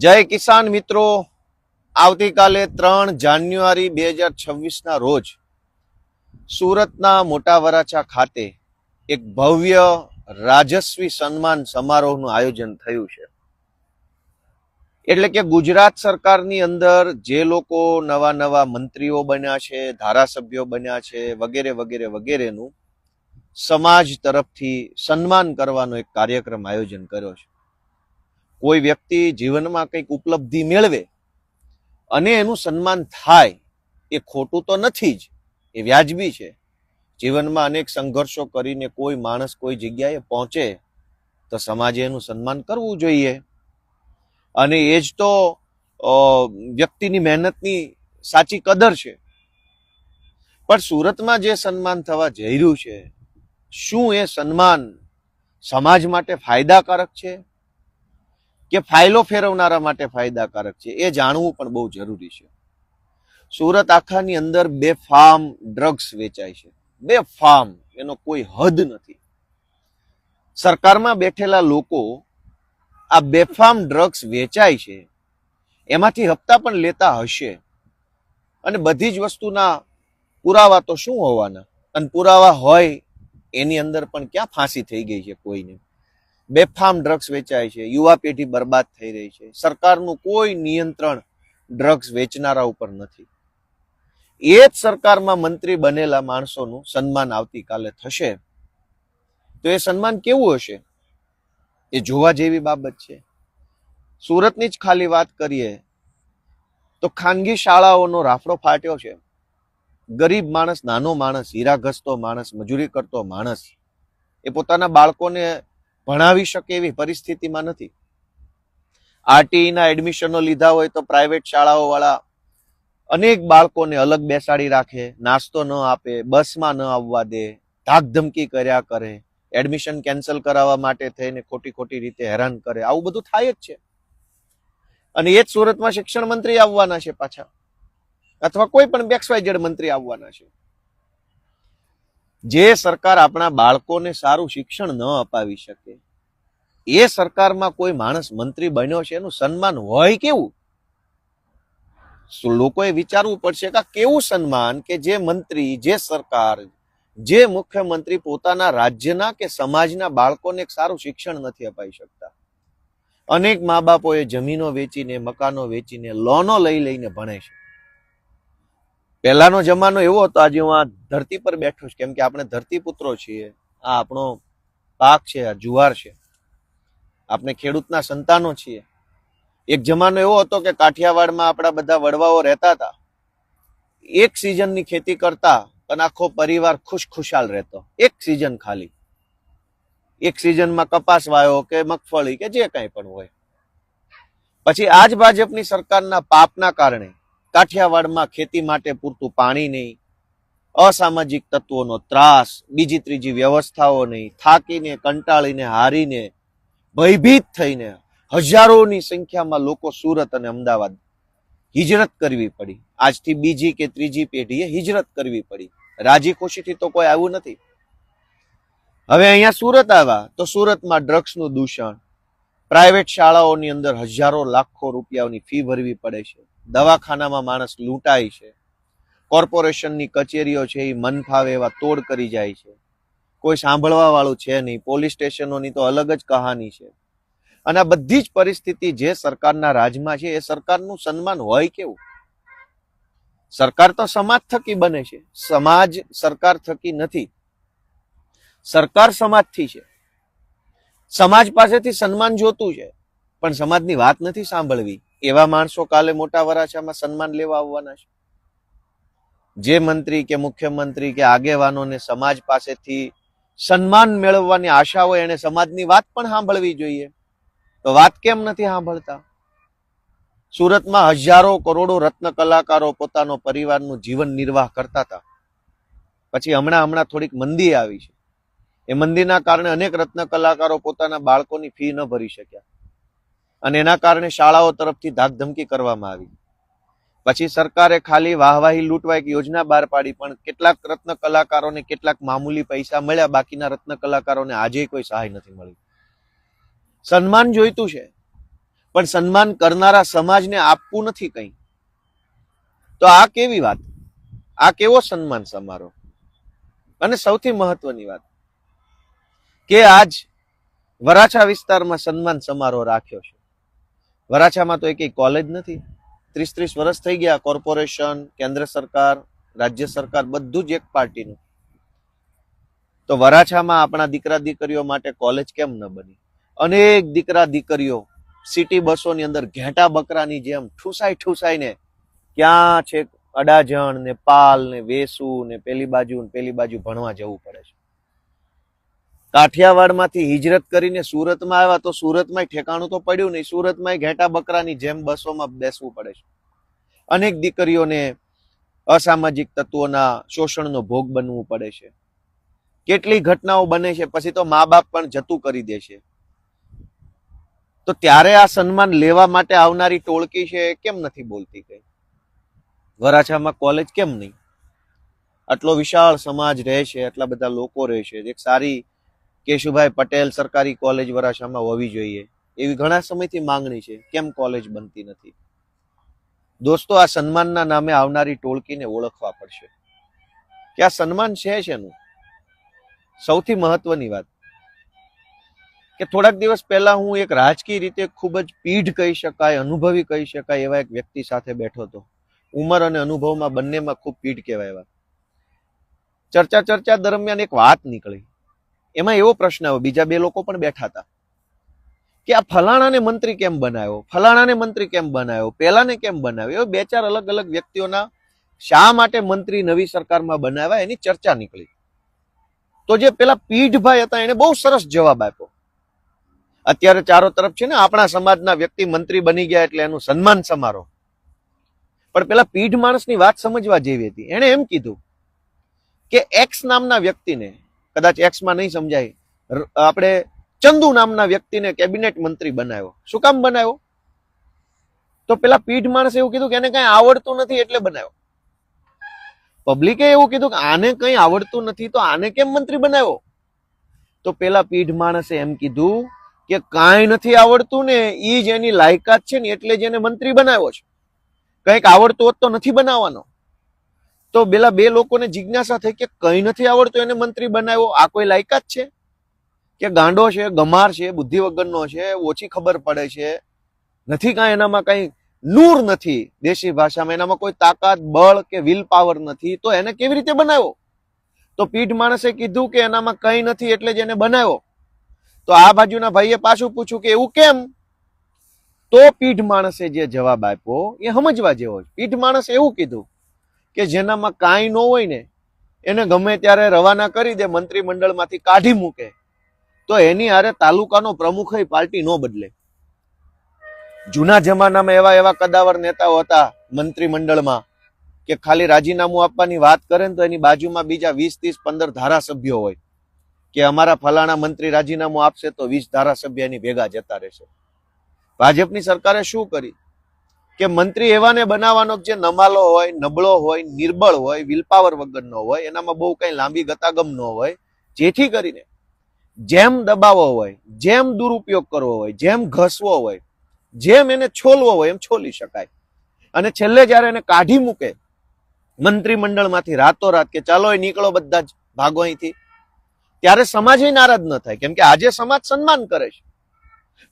જય કિસાન મિત્રો. આવતીકાલે ત્રણ જાન્યુઆરી બે હજાર છવ્વીસના રોજ સુરતના મોટા વરાછા ખાતે એક ભવ્ય રાજસ્વી સન્માન સમારોહનું આયોજન થયું છે. એટલે કે ગુજરાત સરકારની અંદર જે લોકો નવા નવા મંત્રીઓ બન્યા છે, ધારાસભ્યો બન્યા છે, વગેરે વગેરે, વગેરેનું સમાજ તરફથી સન્માન કરવાનો એક કાર્યક્રમ આયોજન કર્યો છે. કોઈ વ્યક્તિ જીવનમાં કંઈક ઉપલબ્ધિ મેળવે અને એનું સન્માન થાય, એ ખોટું તો નથી જ, એ વ્યાજબી છે. જીવનમાં અનેક સંઘર્ષો કરીને કોઈ માણસ કોઈ જગ્યાએ પહોંચે તો સમાજે એનું સન્માન કરવું જોઈએ. અને એ જ તો વ્યક્તિની મહેનતની સાચી કદર છે. પણ સુરતમાં જે સન્માન થવા જઈ રહ્યું છે, શું એ સન્માન સમાજ માટે ફાયદાકારક છે? કે ફાઇલો ફેરવનારા માટે ફાયદાકારક છે. એ જાણવું પણ બહુ જરૂરી છે. સુરત આખાની અંદર બે ફાર્મ ડ્રગ્સ વેચાય છે. બે ફાર્મ, એનો કોઈ હદ નથી. સરકારમાં બેઠેલા લોકો આ બેફામ ડ્રગ્સ વેચાય છે, એમાંથી હપ્તા પણ લેતા હશે. અને બધી જ વસ્તુના પુરાવા તો શું હોવાના? અને પુરાવા હોય, એની અંદર પણ ક્યાં ફાંસી થઈ ગઈ છે કોઈને? બેફામ ડ્રગ્સ વેચાય છે, યુવા પેઢી બરબાદ થઈ રહી છે. સરકારનું કોઈ નિયંત્રણ ડ્રગ્સ વેચનારા ઉપર નથી. એ જ સરકારમાં મંત્રી બનેલા માણસોનું સન્માન આવતીકાલે થશે. તો એ સન્માન કેવું હશે? એ જોવા જેવી બાબત છે. સુરતની જ ખાલી વાત કરીએ, તો ખાનગી શાળાઓનો રાફડો ફાટ્યો છે. ગરીબ માણસ, નાનો માણસ હીરા ઘસતો માણસ, મજૂરી કરતો માણસ, એ પોતાના બાળકોને ભણાવી શકે એવી પરિસ્થિતિમાં નથી. આરટીઈના એડમિશનો લીધા હોય તો પ્રાઇવેટ શાળાઓ વાળા અનેક બાળકોને અલગ બેસાડી રાખે, નાસ્તો ન આપે, બસમાં ન આવવા દે, ધાકધમકી કર્યા કરે, એડમિશન કેન્સલ કરાવવા માટે થઈને ખોટી ખોટી રીતે હેરાન કરે. આવું બધું થાય જ છે. અને એ જ સુરતમાં શિક્ષણ મંત્રી આવવાના છે પાછા. અથવા કોઈ પણ બેક્સવાઇઝેડ મંત્રી આવવાના છે. જે સરકાર આપણા બાળકોને સારું શિક્ષણ ન અપાવી શકે, એ સરકારમાં કોઈ માણસ મંત્રી બન્યો છે એનું સન્માન હોય કેવું? લોકોએ વિચારવું પડશે કે કેવું સન્માન કે જે મંત્રી, જે સરકાર, જે મુખ્યમંત્રી પોતાના રાજ્યના કે સમાજના બાળકોને એક સારું શિક્ષણ નથી અપાઈ શકતા. અનેક મા બાપોએ જમીનો વેચીને, મકાનો વેચીને, લોનો લઈ લઈને ભણે છે. પહેલાનો જમાનો એવો હતો, આજે હું આ ધરતી પર બેઠો છું, કેમ કે આપણે ધરતી પુત્રો છીએ, આ આપણો પાક છે, આ જુવાર છે, આપણે ખેડૂતના સંતાનો છીએ. એક જમાનો એવો હતો કે કાઠિયાવાડમાં આપણા બધા વડવાઓ રહેતા હતા. એક સિઝનની ખેતી કરતા અને આખો પરિવાર ખુશ ખુશાલ રહેતો. એક સિઝન ખાલી. એક સિઝનમાં કપાસ વાયો કે મગફળી કે જે કંઈ પણ હોય. પછી આજ ભાજપની સરકારના પાપના કારણે કાઠિયાવાડમાં ખેતી માટે પૂરતું પાણી નહીં, અસામાજિક તત્વોનો ત્રાસ, બીજી ત્રીજી વ્યવસ્થાઓ નહીં, થાકીને, કંટાળીને, હારીને, ભયભીત થઈને હજારોની સંખ્યામાં લોકો સુરત અને અમદાવાદ હિજરત કરવી પડી. આજથી બીજી કે ત્રીજી પેઢીએ હિજરત કરવી પડી. રાજી ખુશીથી તો કોઈ આવ્યું નથી. હવે અહીંયા સુરત આવ્યા તો સુરતમાં ડ્રગ્સનું દૂષણ. પ્રાઇવેટ શાળાઓની અંદર હજારો લાખો રૂપિયાની ફી ભરવી પડે છે. દવાખાનામાં માણસ લૂંટાય છે. કોર્પોરેશનની કચેરીઓ છે એ મન ફાવે એવા તોડ કરી જાય છે. કોઈ સાંભળવા વાળું છે નહીં. પોલીસ સ્ટેશનોની તો અલગ જ કહાની છે. અને આ બધી જ પરિસ્થિતિ જે સરકારના રાજમાં છે, એ સરકારનું સન્માન હોય કેવું? સરકાર તો સમાજ થકી બને છે. સમાજ સરકાર થકી નથી. સરકાર સમાજથી છે. સમાજ પાસેથી સન્માન જોતું છે. પણ સમાજની વાત નથી સાંભળવી. એવા માણસો કાલે મોટા વરાછામાં સન્માન લેવા આવવાના છે. જે મંત્રી કે મુખ્યમંત્રી કે આગેવાનોને સમાજ પાસેથી સન્માન મેળવવાની આશા હોય એને સમાજની વાત પણ સાંભળવી જોઈએ. તો વાત કેમ નથી સાંભળતા? સુરતમાં હજારો કરોડો રત્ન કલાકારો પોતાનો પરિવારનું જીવન નિર્વાહ કરતા હતા. પછી હમણાં હમણાં થોડીક મંદી આવી છે. એ મંદીના કારણે અનેક રત્ન કલાકારો પોતાના બાળકોની ફી ન ભરી શક્યા. અને એના કારણે શાળાઓ તરફથી ધાકધમકી કરવામાં આવી. પછી સરકારે ખાલી વાહવાહી લૂંટવા એક યોજના બહાર પાડી, પણ કેટલાક રત્ન કલાકારોને કેટલાક મામૂલી પૈસા મળ્યા, બાકીના રત્ન કલાકારોને આજે કોઈ સહાય નથી મળી. સન્માન જોઈતું છે, પણ સન્માન કરનારા સમાજને આપવું નથી કંઈ. તો આ કેવી વાત? આ કેવો સન્માન સમારોહ? અને સૌથી મહત્વની વાત, કે આજ વરાછા વિસ્તારમાં સન્માન સમારોહ રાખ્યો છે. વરાછામાં તો એક કોલેજ નથી. ત્રીસ ત્રીસ વર્ષ થઈ ગયા કોર્પોરેશન કેન્દ્ર સરકાર, રાજ્ય સરકાર બધું જ એક પાર્ટીનું. તો વરાછામાં આપણા દીકરા દીકરીઓ માટે કોલેજ કેમ ન બની? અનેક દીકરા દીકરીઓ સિટી બસોની અંદર ઘેટા બકરાની જેમ ઠૂસાઈ ઠૂસાઈને ક્યાં છે અડાજણ ને પાલ ને વેસુ ને પેલી બાજુ ને પેલી બાજુ ભણવા જવું પડે છે. કાઠિયાવાડમાંથી હિજરત કરીને સુરતમાં આવ્યા તો સુરતમાં ઠેકાણું તો પડ્યું નહીં. સુરતમાં ઘેટા બકરાની જેમ બસોમાં બેસવું પડે છે. અનેક દીકરીઓને અસામાજિક તત્વોના શોષણનો ભોગ બનવું પડે છે. કેટલી ઘટનાઓ બને છે, પછી તો મા બાપ પણ જતું કરી દે છે. તો ત્યારે આ સન્માન લેવા માટે આવનારી ટોળકી છે, કેમ નથી બોલતી કઈ? વરાછામાં કોલેજ કેમ નહીં? આટલો વિશાળ સમાજ રહે છે, આટલા બધા લોકો રહે છે. એક સારી કેશુભાઈ પટેલ સરકારી કોલેજ વરાછામાં હોવી જોઈએ એવી ઘણા સમયથી માંગણી છે. કેમ કોલેજ બનતી નથી? દોસ્તો, આ સન્માનના નામે આવનારી ટોળકીને ઓળખવા પડશે. કે આ સન્માન છે શેનું સૌથી મહત્વની વાત કે થોડાક દિવસ પહેલા હું એક રાજકીય રીતે ખૂબ જ પીઢ કહી શકાય, અનુભવી કહી શકાય એવા એક વ્યક્તિ સાથે બેઠો હતો. ઉંમર અને અનુભવમાં બંનેમાં ખૂબ પીઢ કહેવાય એવા. ચર્ચા ચર્ચા દરમિયાન એક વાત નીકળી. એમાં એવો પ્રશ્ન આવ્યો, બીજા બે લોકો પણ બેઠા હતા, કે આ ફલાણાને મંત્રી કેમ બનાવ્યો? ફલાણાને મંત્રી કેમ બનાવ્યો? પેલાને કેમ બનાવ્યો? બે ચાર અલગ અલગ વ્યક્તિઓના શા માટે મંત્રી નવી સરકારમાં બનાવ્યા એની ચર્ચા નીકળી. તો જે પેલા પીઢભાઈ હતા, એને બહુ સરસ જવાબ આપ્યો. અત્યારે ચારો તરફ છે ને, આપણા સમાજના વ્યક્તિ મંત્રી બની ગયા એટલે એનું સન્માન સમારોહ. પણ પેલા પીઢ માણસની વાત સમજવા જેવી હતી. એણે એમ કીધું કે એક્સ નામના વ્યક્તિને કદાચ એક્સમાં નહીં સમજાય. આપણે ચંદુ નામના વ્યક્તિને કેબિનેટ મંત્રી બનાવ્યો. શું કામ બનાવ્યો? તો પેલા પીઢ માણસે એવું કીધું કે એને કઈ આવડતું નથી એટલે બનાવ્યો. પબ્લિકે એવું કીધું કે આને કઈ આવડતું નથી તો આને કેમ મંત્રી બનાવ્યો? તો પેલા પીઢ માણસે એમ કીધું કે કાંઈ નથી આવડતું ને એ જ એની લાયકાત છે ને એટલે જ એને મંત્રી બનાવ્યો છે. કંઈક આવડતું હોત તો નથી બનાવવાનો. તો પેલા બે લોકોને જિજ્ઞાસા થઈ કે કંઈ નથી આવડતું, એને મંત્રી બનાવ્યો. આ કોઈ લાયકાત છે? કે ગાંડો છે, ગમાર છે, બુદ્ધિ વગરનો છે, ઓછી ખબર પડે છે. નથી કાંઈ એનામાં કાંઈ નૂર નથી દેશી ભાષામાં. એનામાં કોઈ તાકાત, બળ કે વિલ પાવર નથી. તો એને કેવી રીતે બનાવ્યો? તો પીઢ માણસે કીધું કે એનામાં કંઈ નથી એટલે જ એને બનાવ્યો. તો આ બાજુના ભાઈએ પાછું પૂછ્યું કે એવું કેમ? તો પીઢ માણસે જે જવાબ આપ્યો, એ સમજવા જેવો પીઠ માણસે એવું કીધું કે જેનામાં કાંઈ ન હોય ને, એને ગમે ત્યારે રવાના કરી દે, મંત્રીમંડળમાંથી કાઢી મૂકે, તો એની હારે તાલુકાનો પ્રમુખ પાર્ટી ન બદલે. જૂના જમાનામાં એવા એવા કદાવર નેતાઓ હતા મંત્રીમંડળમાં કે ખાલી રાજીનામું આપવાની વાત કરે ને તો એની બાજુમાં બીજા વીસ, ત્રીસ, પંદર ધારાસભ્યો હોય. કે અમારા ફલાણા મંત્રી રાજીનામું આપશે તો વીસ ધારાસભ્ય એની ભેગા જતા રહેશે. ભાજપની સરકારે શું કરી? કે મંત્રી એવાને બનાવવાનો જે નમાલો હોય, નબળો હોય, નિર્બળ હોય વિલપાવર વગરનો હોય, એનામાં બહુ કંઈ લાંબી ગતાગમ ન હોય, જેથી કરીને જેમ દબાવવો હોય, જેમ દુરુપયોગ કરવો હોય, જેમ ઘસવો હોય, જેમ એને છોલવો હોય, એમ છોલી શકાય. અને છેલ્લે જ્યારે એને કાઢી મૂકે, મંત્રીમંડળમાંથી રાતોરાત કે ચાલો એ નીકળો બધા જ ભાગો અહીંથી, ત્યારે સમાજ નારાજ ન થાય. કેમ કે આજે સમાજ સન્માન કરે છે.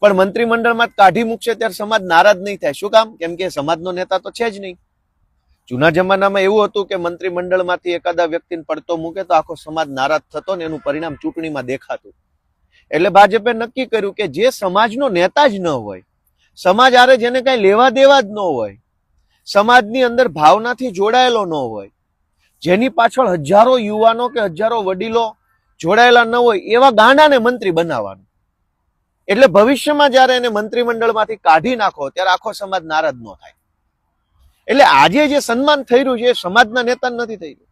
પણ મંત્રીમંડળમાં કાઢી મૂકશે ત્યારે સમાજ નારાજ નહીં થાય. શું કામ? કેમ કે સમાજનો નેતા તો છે જ નહીં. જૂના જમાનામાં એવું હતું કે મંત્રીમંડળમાંથી એકાદા વ્યક્તિને પડતો મૂકે તો આખો સમાજ નારાજ થતો ને એનું પરિણામ ચૂંટણીમાં દેખાતું. એટલે ભાજપે નક્કી કર્યું કે જે સમાજનો નેતા જ ન હોય, સમાજ આરે જેને કઈ લેવા દેવા જ ન હોય, સમાજની અંદર ભાવનાથી જોડાયેલો ન હોય, જેની પાછળ હજારો યુવાનો કે હજારો વડીલો જોડાયેલા ન હોય એવા ગાંડાને મંત્રી બનાવવાનું. એટલે ભવિષ્યમાં જ્યારે એને મંત્રીમંડળમાંથી કાઢી નાખો, ત્યારે આખો સમાજ નારાજ ન થાય. એટલે આજે જે સન્માન થઈ રહ્યું છે, એ સમાજના નેતા નથી થઈ રહ્યું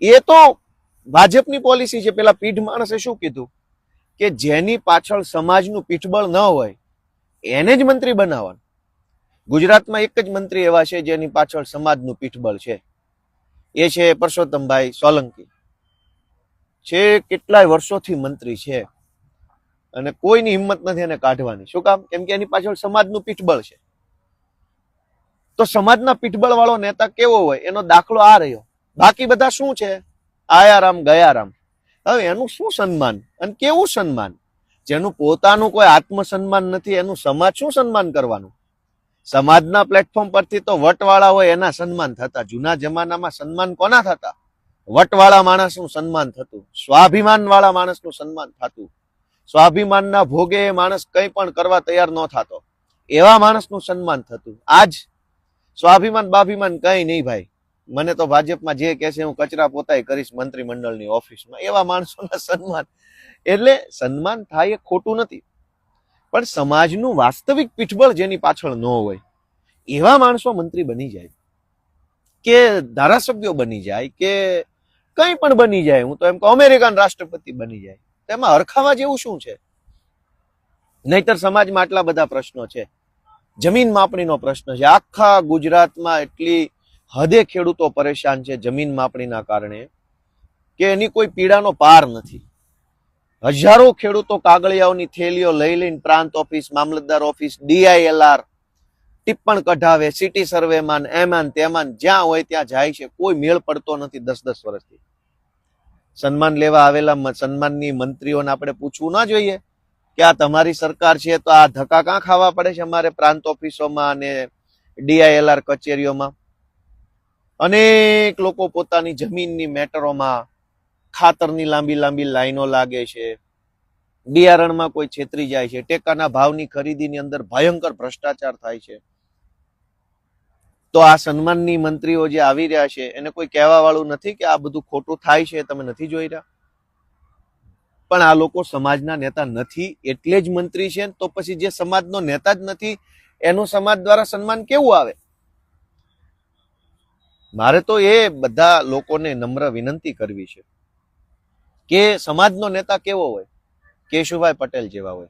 એ તો ભાજપની પોલિસી છે. પેલા પીઢ માણસે શું કીધું? કે જેની પાછળ સમાજનું પીઠબળ ન હોય, એને જ મંત્રી બનાવવાનું. ગુજરાતમાં એક જ મંત્રી એવા છે, જેની પાછળ સમાજનું પીઠબળ છે. એ છે પરસોત્તમભાઈ સોલંકી. છે કેટલાય વર્ષોથી મંત્રી છે. અને કોઈની હિંમત નથી એને કાઢવાની. શું કામ? કેમ કે એની પાછળ સમાજનું પીઠબળ છે. તો સમાજના પીઠબળ વાળો નેતા કેવો હોય? એનો દાખલો આ રહ્યો. બાકી બધા શું છે? આયારામ, ગયારામ. હવે એનું શું સન્માન? અને કેવું સન્માન? જેનું પોતાનું કોઈ આત્મસન્માન નથી, એનું સમાજ શું સન્માન કરવાનું? સમાજના પ્લેટફોર્મ પરથી તો વટવાળા હોય એના સન્માન થતા. જૂના જમાનામાં સન્માન કોના થતા? વટવાળા માણસનું સન્માન થતું. સ્વાભિમાન વાળા માણસનું સન્માન થતું. સ્વાભિમાનના ભોગે એ માણસ કંઈ પણ કરવા તૈયાર ન થતો. એવા માણસનું સન્માન થતું. આજ સ્વાભિમાન બાભિમાન કંઈ નહીં ભાઈ. મને તો ભાજપમાં જે કહે હું કચરા પોતાય કરીશ મંત્રીમંડળની ઓફિસમાં. એવા માણસોના સન્માન. એટલે સન્માન થાય એ ખોટું નથી. પણ સમાજનું વાસ્તવિક પીઠબળ જેની પાછળ ન હોય, એવા માણસો મંત્રી બની જાય. કે ધારાસભ્યો બની જાય, કે કંઈ પણ બની જાય. હું તો એમ કહું, અમેરિકન રાષ્ટ્રપતિ બની જાય. તેમાં હરખાવા જેવું શું છે? નહીતર સમાજમાં આટલા બધા પ્રશ્નો છે. જમીન માપણીનો પ્રશ્ન છે. આખા ગુજરાતમાં એટલી હદે ખેડૂતો પરેશાન છે જમીન માપણીના કારણે કે એની કોઈ પીડાનો પાર નથી. હજારો ખેડૂતો કાગળિયાઓની થેલીઓ લઈ લઈને પ્રાંત ઓફિસ, મામલતદાર ઓફિસ, ડીઆઈએલઆર ટિપ્પણ કઢાવે, સિટી સર્વેમાન એમાન તેમાન જ્યાં હોય ત્યાં જાય છે. કોઈ મેળ પડતો નથી દસ દસ વર્ષથી. સન્માન લેવા આવેલા સન્માનની મંત્રીઓને આપણે પૂછવું ના જોઈએ કે આ તમારી સરકાર છે તો આ ધક્કા કાં ખાવા પડે છે અમારે પ્રાંત ઓફિસોમાં અને ડીઆઈએલઆર કચેરીઓમાં? અનેક લોકો પોતાની જમીનની મેટરોમાં ખાતરની લાંબી લાંબી લાઈનો લાગે છે. બિયારણમાં કોઈ છેતરી જાય છે. ટેકાના ભાવની ખરીદીની અંદર ભયંકર ભ્રષ્ટાચાર થાય છે. તો આ સન્માનની મંત્રીઓ જે આવી રહ્યા છે, એને કોઈ કહેવા વાળું નથી કે આ બધું ખોટું થાય છે, તમે નથી જોઈ રહ્યા? પણ આ લોકો સમાજના નેતા નથી, એટલે જ મંત્રી છે તો પછી જે સમાજનો નેતા જ નથી, એનું સમાજ દ્વારા સન્માન કેવું આવે? મારે તો એ બધા લોકોને નમ્ર વિનંતી કરવી છે કે સમાજનો નેતા કેવો હોય? કેશુભાઈ પટેલ જેવા હોય.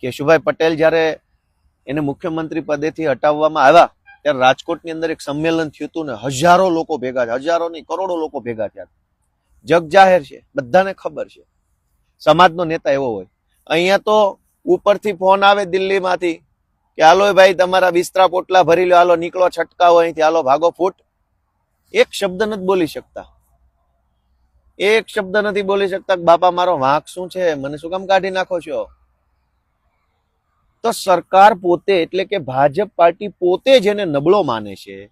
કેશુભાઈ પટેલ જ્યારે એને મુખ્યમંત્રી પદેથી હટાવવામાં આવ્યા ત્યારે રાજકોટની અંદર એક સંમેલન થયું હતું ને હજારો લોકો ભેગા થયા, હજારો નહીં, કરોડો લોકો ભેગા થયા. જગ જાહેર છે, બધાને ખબર છે. સમાજનો નેતા એવો હોય. અહીંયા તો ઉપરથી ફોન આવે દિલ્હીમાંથી કે, હાલો ભાઈ, તમારા બિસ્તરા પોટલા ભરી લો, હાલો નીકળો, છટકાવો અહીંથી, હાલો ભાગો ફૂટ. એક શબ્દ નથી બોલી શકતા. એક શબ્દ નથી બોલી શકતા બાપા, મારો વાંક શું છે? મને શું કામ કાઢી નાખો છો? તો સરકાર પોતે, એટલે કે ભાજપ પાર્ટી પોતે જેને નબળો માને છે.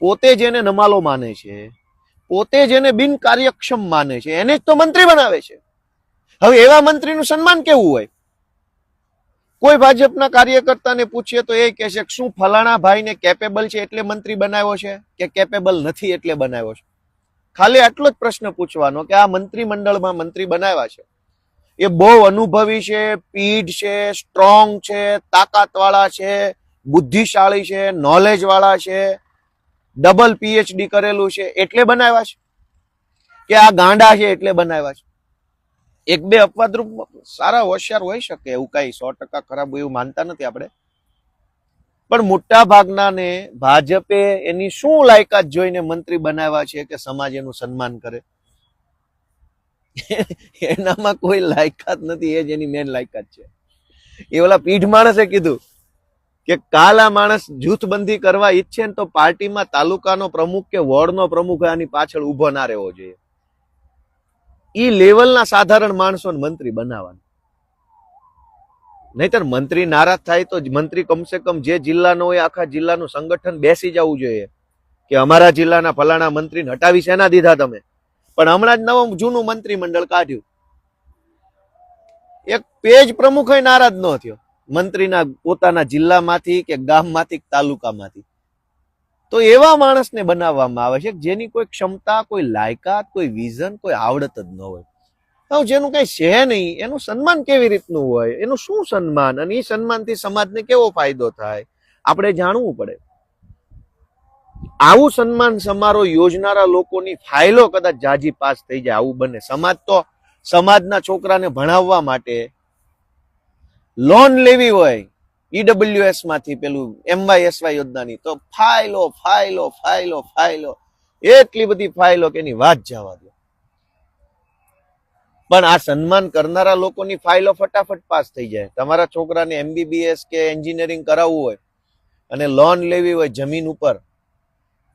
પોતે જેને નમાલો માને છે. પોતે જેને બિન કાર્યક્ષમ માને છે. એને જ તો મંત્રી બનાવે છે. હવે એવા મંત્રીનું સન્માન કેવું હોય? કોઈ ભાજપના કાર્યકર્તાને પૂછીએ તો એ કહે છે કે શું ફલાણા ભાઈને કેપેબલ છે એટલે મંત્રી બનાવ્યો છે કે કેપેબલ નથી એટલે બનાવ્યો છે? ખાલી આટલો જ પ્રશ્ન પૂછવાનો કે આ મંત્રીમંડળમાં મંત્રી બનાવ્યા છે. એ બહુ અનુભવી છે, પીઢ છે સ્ટ્રોંગ છે, તાકાતવાળા છે, બુદ્ધિશાળી છે નોલેજ વાળા છે ડબલ પીએચડી કરેલું છે, એટલે બનાવ્યા છે? કે આ ગાંડા છે એટલે બનાવ્યા છે? એક બે અપવાદરૂપ સારા હોશિયાર હોઈ શકે એવું કઈ સો ટકા ખરાબ એવું માનતા નથી આપણે. પણ મોટા ભાગનાને ભાજપે એની શું લાયકાત જોઈને મંત્રી બનાવ્યા છે કે સમાજ એનું સન્માન કરે? એનામાં કોઈ લાયકાત નથી, એ જેની મેન લાયકાત છે. એ ઓલા પીઢ માણસે કીધું કે કાલ માણસ જૂથબંધી કરવા ઈચ્છે ને તો પાર્ટીમાં તાલુકાનો પ્રમુખ કે વોર્ડનો પ્રમુખ આની પાછળ ઊભો ના રહેવો જોઈએ. ઈ લેવલના સાધારણ માણસોને મંત્રી બનાવવાના. નહીતર મંત્રી નારાજ થાય તો મંત્રી કમસે કમ જે જિલ્લાનો હોય, આખા જિલ્લાનું સંગઠન બેસી જવું જોઈએ. કે અમારા જિલ્લાના ફલાણા મંત્રીને હટાવી શેના દીધા તમે? પણ હમણાં જ નવું જૂનું મંત્રીમંડળ કાઢ્યું. એક પેજ પ્રમુખ નારાજ ન થયો. મંત્રીના પોતાના જિલ્લામાંથી કે ગામમાંથી તાલુકામાંથી. તો એવા માણસને બનાવવામાં આવે છે જેની કોઈ ક્ષમતા, કોઈ લાયકાત, કોઈ વિઝન, કોઈ આવડત જ ન હોય. હવે જેનું કઈ છે નહીં, એનું સન્માન કેવી રીતનું હોય, એનું શું સન્માન? અને એ સન્માનથી સમાજને કેવો ફાયદો થાય? આપણે જાણવું પડે. આવું સન્માન સમારોહ યોજનારા લોકોની ફાઇલો કદાચ જાજી પાસ થઈ જાય, આવું બને. સમાજ તો સમાજના છોકરાને ભણાવવા માટે લોન લેવી હોય ઈડબ્લ્યુએસમાંથી પેલું એમવાયએસવાય યોજનાની, તો ફાઇલો ફાઇલો ફાઇલો ફાઇલો, એટલી બધી ફાઇલો કે એની વાત જવા દો. પણ આ સન્માન કરનારા લોકોની ફાઇલો ફટાફટ પાસ થઈ જાય. તમારા છોકરાને એમબીબીએસ કે એન્જિનિયરિંગ કરાવવું હોય અને લોન લેવી હોય જમીન ઉપર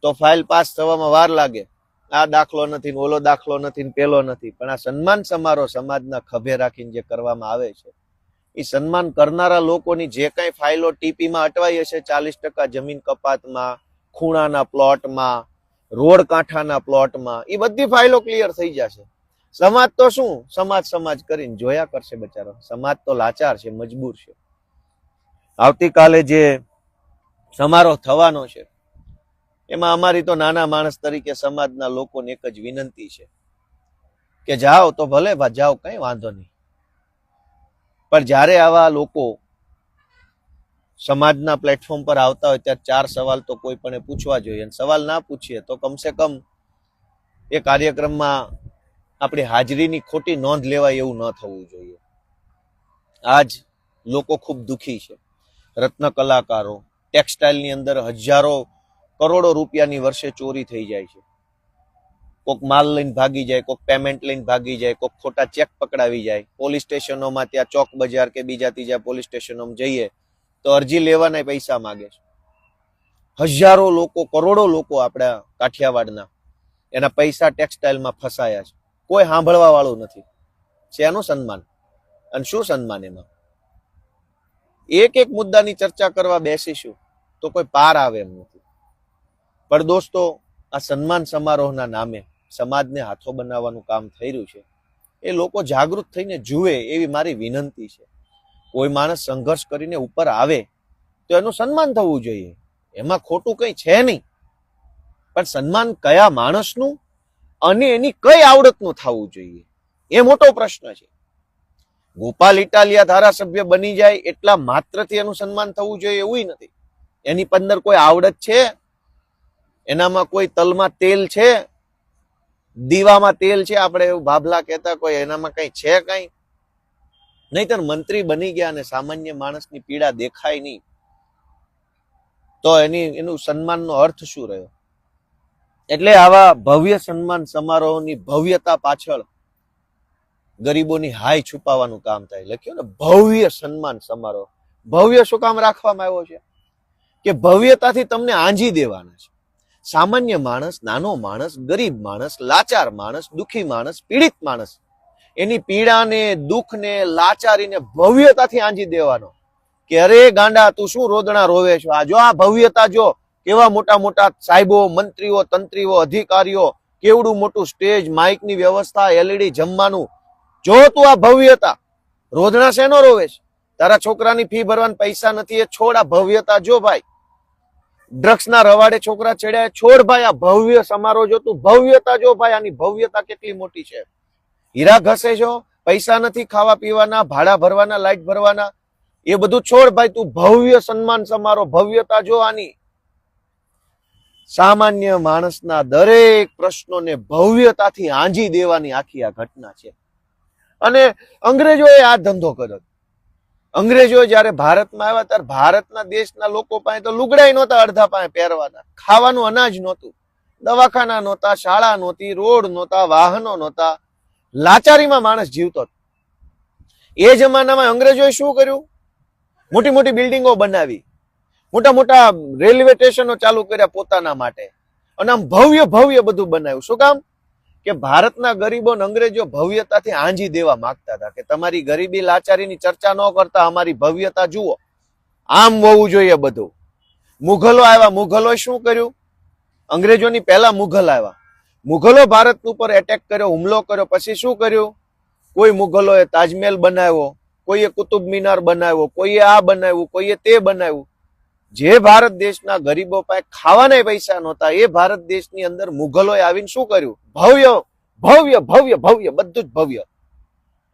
તો ફાઇલ પાસ થવામાં વાર લાગે. આ દાખલો નથી ઓલો દાખલો નથી પેલો નથી. પણ આ સન્માન સમારોહ સમાજના ખભે રાખીને જે કરવામાં આવે છે એ સન્માન કરનારા લોકોની જે કાંઈ ફાઇલો ટીપીમાં અટવાઈ હશે ચાલીસ ટકા જમીન કપાતમાં, ખૂણાના પ્લોટમાં રોડ કાંઠાના પ્લોટમાં એ બધી ફાઇલો ક્લિયર થઈ જશે. સમાજ તો શું? સમાજ સમાજ કરીને જોયા કરશે બચારો. સમાજ તો લાચાર છે, મજબૂર છે. આવતીકાલે જે સમારોહ થવાનો છે એમાં અમારી તો નાના માણસ તરીકે સમાજના લોકોને એક જ વિનંતી છે કે જાઓ તો ભલે જાઓ, કઈ વાંધો નહીં. પણ જ્યારે આવા લોકો સમાજના પ્લેટફોર્મ પર આવતા હોય, ત્યારે ચાર સવાલ તો કોઈ પણ પૂછવા જોઈએ. અને સવાલ ના પૂછીએ તો કમસે કમ એ કાર્યક્રમમાં આપણી હાજરીની ખોટી નોંધ લેવાય એવું ન થવું જોઈએ. આજ લોકો ખૂબ દુઃખી છે. રત્ન કલાકારો ટેક્સટાઇલની અંદર હજારો કરોડો રૂપિયાની વર્ષે ચોરી થઈ જાય છે. કોક માલ લઈને ભાગી જાય, કોક પેમેન્ટ લઈને ભાગી જાય, કોક ખોટા ચેક પકડાવી જાય. પોલીસ સ્ટેશનોમાં ત્યાં ચોક બજાર કે બીજા ત્રીજા પોલીસ સ્ટેશનોમાં જઈએ તો અરજી લેવાના પૈસા માગે છે. હજારો લોકો, કરોડો લોકો આપણા કાઠિયાવાડના એના પૈસા ટેક્સટાઇલમાં ફસાયા છે. કોઈ સાંભળવા વાળું નથી. શેનું સન્માન? અને શું સન્માન એમાં? એક એક મુદ્દાની ચર્ચા કરવા બેસીશું તો કોઈ પાર આવે એમ નથી. પણ દોસ્તો, આ સન્માન સમારોહના નામે સમાજને હાથો બનાવવાનું કામ થઈ રહ્યું છે. એ લોકો જાગૃત થઈને જુએ એવી મારી વિનંતી છે. કોઈ માણસ સંઘર્ષ કરીને ઉપર આવે, તો એનું સન્માન થવું જોઈએ. એમાં ખોટું કંઈ છે નહીં. પણ સન્માન કયા માણસનું અને એની કઈ આવડતનું થવું જોઈએ, એ મોટો પ્રશ્ન છે. ગોપાલ ઇટાલિયા ધારાસભ્ય બની જાય એટલા માત્રથી એનું સન્માન થવું જોઈએ એવું નથી. એની પંદર કોઈ આવડત છે? એનામાં કોઈ તલમાં તેલ છે? દીવામાં તેલ છે? આપણે એવું ભાભલા કહેતા કોઈ, એનામાં કઈ છે કઈ? નહીતર મંત્રી બની ગયા અને સામાન્ય માણસની પીડા દેખાય નહીં. તો એની, એનું સન્માનનો અર્થ શું રહ્યો? એટલે આવા ભવ્ય સન્માન સમારોહની ભવ્યતા પાછળ ગરીબોની હાય છુપાવવાનું કામ થાય. લખ્યું ને, ભવ્ય સન્માન સમારોહ. ભવ્ય શું કામ રાખવામાં આવ્યો છે? કે ભવ્યતાથી તમને આંજી દેવાના છે. સામાન્ય માણસ, નાનો માણસ, ગરીબ માણસ, લાચાર માણસ, દુઃખી માણસ, પીડિત માણસ. એની પીડાને, દુઃખને, લાચારીને ભવ્યતાથી આંજી દેવાનો. કે અરે ગાંડા, તું શું રોદણા રોવે છો? આ જો આ ભવ્યતા જો, કેવા મોટા મોટા સાહેબો, મંત્રીઓ, તંત્રીઓ, અધિકારીઓ, કેવડું મોટું સ્ટેજ, માઇકની વ્યવસ્થા, એલઈડી જમવાનું. જો તું આ ભવ્યતા, રોદણા શેનો રોવે છે? તારા છોકરાની ફી ભરવાના પૈસા નથી, એ છોડ આ ભવ્યતા જો ભાઈ. ડ્રગ્સના રવાડે છોકરા ચડ્યા. છોડ ભાઈ, આ ભવ્ય સમારોહ જો ભવ્યતા જો ભાઈ, આની ભવ્યતા કેટલી મોટી છે. હીરા ઘસે છો, પૈસા નથી ખાવા પીવાના, ભાડા ભરવાના, લાઈટ ભરવાના. એ બધું છોડ ભાઈ, તું ભવ્ય સન્માન સમારોહ, ભવ્યતા જો આની. સામાન્ય માણસના દરેક પ્રશ્નોને ભવ્યતાથી આંજી દેવાની આખી આ ઘટના છે. અને અંગ્રેજોએ આ ધંધો કર્યો. અંગ્રેજો જયારે ભારતમાં આવ્યા ત્યારે ભારતના દેશના લોકો પાસે તો લુગડાઈ નહોતા, અડધા પાસે પહેરવાના. ખાવાનું અનાજ નહોતું. દવાખાના નહોતા, શાળા નહોતી, રોડ નહોતા, વાહનો નહોતા. લાચારીમાં માણસ જીવતો હતો. એ જમાનામાં અંગ્રેજોએ શું કર્યું? મોટી મોટી બિલ્ડિંગો બનાવી. મોટા મોટા રેલવે સ્ટેશનો ચાલુ કર્યા પોતાના માટે. અને આમ ભવ્ય ભવ્ય બધું બનાવ્યું. શું કામ? કે ભારતના ગરીબો અંગ્રેજો ભવ્યતાથી આંજી દેવા માંગતા હતા કે તમારી ગરીબી લાચારીની ચર્ચા ન કરતા અમારી ભવ્યતા જુઓ. આમ હોવું જોઈએ બધું. મુઘલો આવ્યા. મુઘલોએ શું કર્યું? અંગ્રેજોની પહેલા મુઘલ આવ્યા. મુઘલો ભારત ઉપર એટેક કર્યો, હુમલો કર્યો. પછી શું કર્યું? કોઈ મુઘલોએ તાજમહેલ બનાવ્યો, કોઈએ કુતુબ મિનાર બનાવ્યો, કોઈએ આ બનાવ્યું, કોઈએ તે બનાવ્યું. જે ભારત દેશના ગરીબો પાસે ખાવાના પૈસા નહોતા, એ ભારત દેશની અંદર મુઘલોએ આવીને શું કર્યું? ભવ્ય ભવ્ય ભવ્ય ભવ્ય, બધું જ ભવ્ય.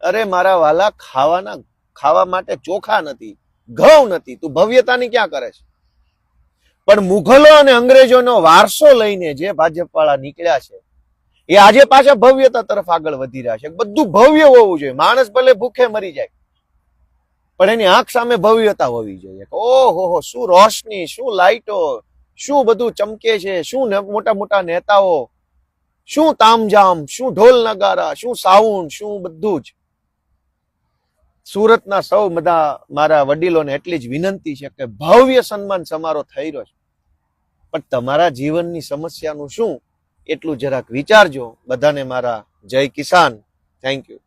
અરે મારા વાલા, ખાવાના, ખાવા માટે ચોખા નથી, ઘઉં નથી, તું ભવ્યતાની ક્યાં કરે છે? પણ મુઘલો અને અંગ્રેજોનો વારસો લઈને જે ભાજપ વાળા નીકળ્યા છે, એ આજે પાછા ભવ્યતા તરફ આગળ વધી રહ્યા છે. બધું ભવ્ય હોવું જોઈએ. માણસ ભલે ભૂખે મરી જાય પણ એની આંખ સામે ભવ્યતા હોવી જોઈએ ઓહો હો, શું રોશની, શું લાઈટો શું બધું ચમકે છે, શું મોટા મોટા નેતાઓ, શું તામજામ શું ઢોલ નગારા, શું સાઉન્ડ, શું બધું જ. સુરતના સૌ બધા મારા વડીલોને એટલી જ વિનંતી છે કે ભવ્ય સન્માન સમારોહ થઈ રહ્યો છે. પણ તમારા જીવનની સમસ્યાનું શું? એટલું જરાક વિચારજો. બધાને મારા જય કિસાન. Thank you